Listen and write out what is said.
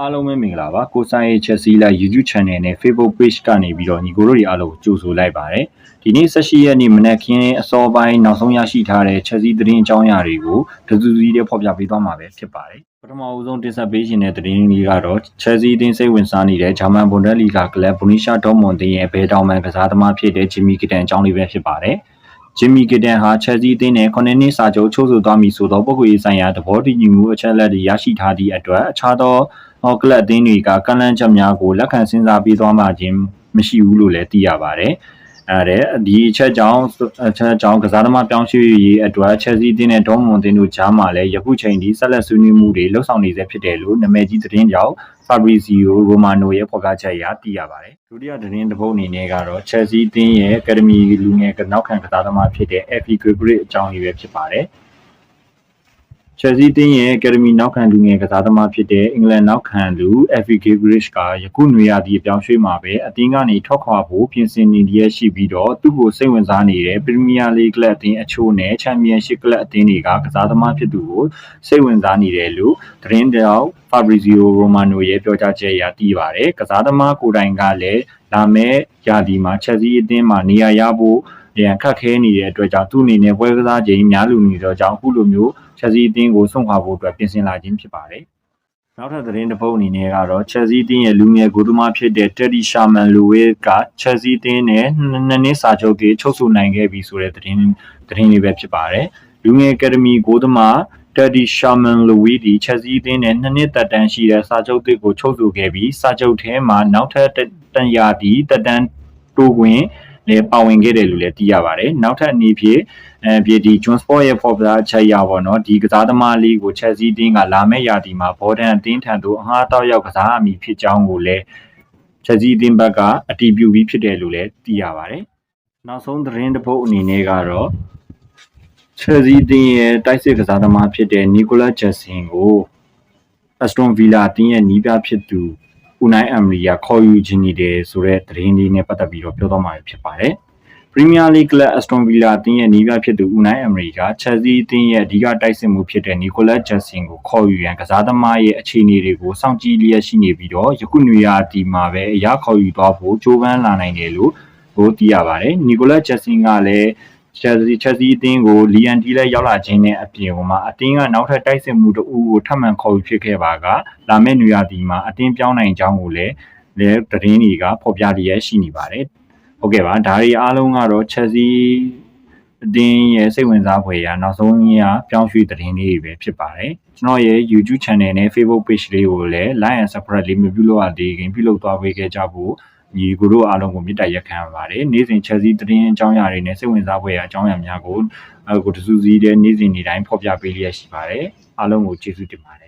အားလုံးပဲမင်္ဂလာပါကိုဆိုင်ရဲ့ Chelsea လာ YouTube Channel နဲ့ Facebook Page ကနေပြီးတော့ညီကိုတို့တွေအားလုံးကိုကြိုဆိုလိုက်ပါတယ်ဒီနေ့18ရက်နေ့မနက်ခင်းအစောပိုင်းနောက်ဆုံးရရှိထားတဲ့ Chelsea သတင်းအကြောင်းအရာတွေကိုတစုစည်းတဲ့ဖော်ပြပေးသွားမှာပဲဖြစ်ပါတယ်ပထမအဦးဆုံးတင်ဆက်ပေးခြင်းတဲ့သတင်းလေးကတော့ Chelsea အသင်းစိတ်ဝင်စားနေတဲ့ဂျာမန်ဘွန်ဒက်လီဂါကလပ် Borussia Dortmund အသင်းရဲ့ဘဲတောင်မန်ကစားသမားဖြစ်တဲ့ Jimmy Gittens အကြောင်းလေးပဲဖြစ်ပါတယ် ဂျင်မီကီတန်ဟာချက်စီးအသင်းနဲ့9နှစ်စာချုပ်ချုပ်ဆိုသွားမည်ဆိုသောပုဂ္ဂိုလ်ရေးဆိုင်ရာသဘောတူညီမှုအချက်အလက်တွေရရှိထားသည့်အတွက်အခြားသောကလပ်အသင်းတွေကကန့်လန့်ချက်များကိုလက်ခံစဉ်းစားပေးသွားမှခြင်းမရှိဘူးလို့လည်းသိရပါတယ်။ အဲတဲ့ဒီအချက်ကြောင့်အချက်ကြောင့်ကစားသမားပြောင်းရွှေ့ရေးအတွက်ချက်စီးအသင်းနဲ့ဒေါ်မွန်အသင်းတို့ကြားမှာလည်းယခုချိန်ထိဆက်လက်ဆွေးနွေးမှုတွေလှုပ်ဆောင်နေဆဲဖြစ်တယ်လို့နာမည်ကြီးသတင်းကြောင့် Fabrizio Romano ရဲ့ဖော်ပြချက်အရသိရပါတယ်။ဒုတိယသတင်းတစ်ပုဒ်အနေနဲ့ကတော့ Chelsea အသင်းရဲ့ Academy လူငယ်ကနောက်ခံကစားသမားဖြစ်တဲ့ Effie Gregory အကြောင်းလေးပဲဖြစ်ပါတယ်။ Chelsea တင်းရဲ့ Academy နောက်ခံလူငယ်ကစားသမားဖြစ်တဲ့အင်္ဂလန်နောက်ခံလူ Effie Grealish ကယခုနွေရာသီအပြောင်းရွှေ့မှာပဲအသင်းကနေထွက်ခွာဖို့ပြင်ဆင်နေရရှိပြီးတော့သူ့ကိုစိတ်ဝင်စားနေတဲ့ Premier League ကလပ်အသင်းအချို့နဲ့ Championship ကလပ်အသင်းတွေကကစားသမားဖြစ်သူကိုစိတ်ဝင်စားနေတယ်လို့သတင်းတောက် Fabrizio Romano ရဲ့ပြောကြားချက်အရသိပါတယ်။ကစားသမားကိုယ်တိုင်ကလည်းလာမယ့်ရာသီမှာ Chelsea အသင်းမှာနေရာရဖို့ ရန်ခက်ခဲနေတဲ့အတွက်ကြောင့်သူ့အနေနဲ့ပွဲကစားချိန်များလူနေတော့ကြောင့်အခုလိုမျိုးချက်စီအသင်းကိုစွန့်ခွာဖို့အတွက်ပြင်ဆင်လာခြင်းဖြစ်ပါတယ်။နောက်ထပ်သတင်းတစ်ပုဒ်အနေနဲ့ကတော့ Chelsea အသင်းရဲ့လူငယ်ဂိုးသမားဖြစ်တဲ့ Teddy Sherman Lewis က Chelsea အသင်းနဲ့နှစ်နှစ်စာချုပ်တွေချုပ်ဆိုနိုင်ခဲ့ပြီဆိုတဲ့သတင်းသတင်းလေးပဲဖြစ်ပါတယ်။လူငယ်အကယ်ဒမီဂိုးသမား Teddy Sherman Lewis ဒီ Chelsea အသင်းနဲ့နှစ်နှစ်သက်တမ်းရှိတဲ့စာချုပ်တွေကိုချုပ်ဆိုခဲ့ပြီးစာချုပ်ထဲမှာနောက်ထပ်တန်ရာဒီသက်တမ်းတိုးခွင့် လည်းပါဝင်ခဲ့တယ်လို့လည်းသိရပါတယ်။နောက်ထပ်အနေဖြင့်အဲဒီဒီ John Sport ရဲ့ဖော်ပြချက်ရပါတော့ဒီကစားသမားလေးကို Chelsea တင်းကလာမယ့်ရာသီမှာဘော်ဒန်အသင်းထံသို့အငှားတောက်ရောက်ကစားအမိဖြစ်ကြောင်းကိုလည်း Chelsea တင်းဘက်ကအတည်ပြုပြီးဖြစ်တယ်လို့လည်းသိရပါတယ်။နောက်ဆုံးသတင်းတစ်ပုဒ်အနေနဲ့ကတော့ Chelsea တင်းရဲ့တိုက်စစ်ကစားသမားဖြစ်တဲ့ Nicolas Jackson ကို Aston Villa တင်းရဲ့နီးပြဖြစ်သူ ဦးနိုင်အမ်ရီကခေါ်ယူခြင်းနေတယ်ဆိုတဲ့သတင်းလေးနဲ့ပတ်သက်ပြီးတော့ပြောသွားမှာဖြစ်ပါတယ်။ Premier League Club Aston Villa အသင်းရဲ့နီးပြဖြစ်သူဦးနိုင်အမ်ရီက Chelsea အသင်းရဲ့အဓိကတိုက်စစ်မှုဖြစ်တဲ့ Nicolas Jackson ကိုခေါ်ယူရန်ကစားသမားရဲ့အခြေအနေတွေကိုစောင့်ကြည့်လျက်ရှိနေပြီးတော့ယခုနွေရာသီမှာပဲအရခေါ်ယူသွားဖို့ကြိုးပမ်းလာနိုင်တယ်လို့ဟိုသိရပါတယ်။ Nicolas Jackson ကလည်း Chelsea Chelsea အသင်းကိုလီယန်တီလည်းရောက်လာခြင်းနဲ့အပြင်မှာအသင်းကနောက်ထပ်တိုက်စစ်မှုတအူကိုထပ်မံခေါ်ယူဖြစ်ခဲ့ပါကလာမယ့်နွေရာသီမှာအသင်းပြောင်းနိုင်ကြောင်းကိုလည်းလည်းသတင်းတွေကဖော်ပြလျက်ရှိနေပါတယ်။ဟုတ်ကဲ့ပါဒါတွေအားလုံးကတော့ Chelsea အတင်းရဲ့စိတ်ဝင်စားဖွယ်ရာနောက်ဆုံးရပြောင်းရွှေ့သတင်းလေးတွေပဲဖြစ်ပါတယ်ကျွန်တော်ရဲ့ YouTube channel နဲ့ Facebook page လေးကိုလည်း like and subscribe လေးမပြုလုပ်ရသေးခင်ပြုလုပ်သွားပေးခဲ့ကြဖို့ ညီကိုတို့အားလုံးကိုမြစ်တာရက်ခံပါတယ်နေ့စဉ် Chelsea သတင်းအကြောင်းအရာတွေနဲ့စိတ်ဝင်စားဖွယ်ရာအကြောင်းအရာများကိုအခုတစုစည်းတဲ့နေ့စဉ်နေ့တိုင်းဖော်ပြပေးလျက်ရှိပါတယ်အားလုံးကိုကျေးဇူးတင်ပါတယ်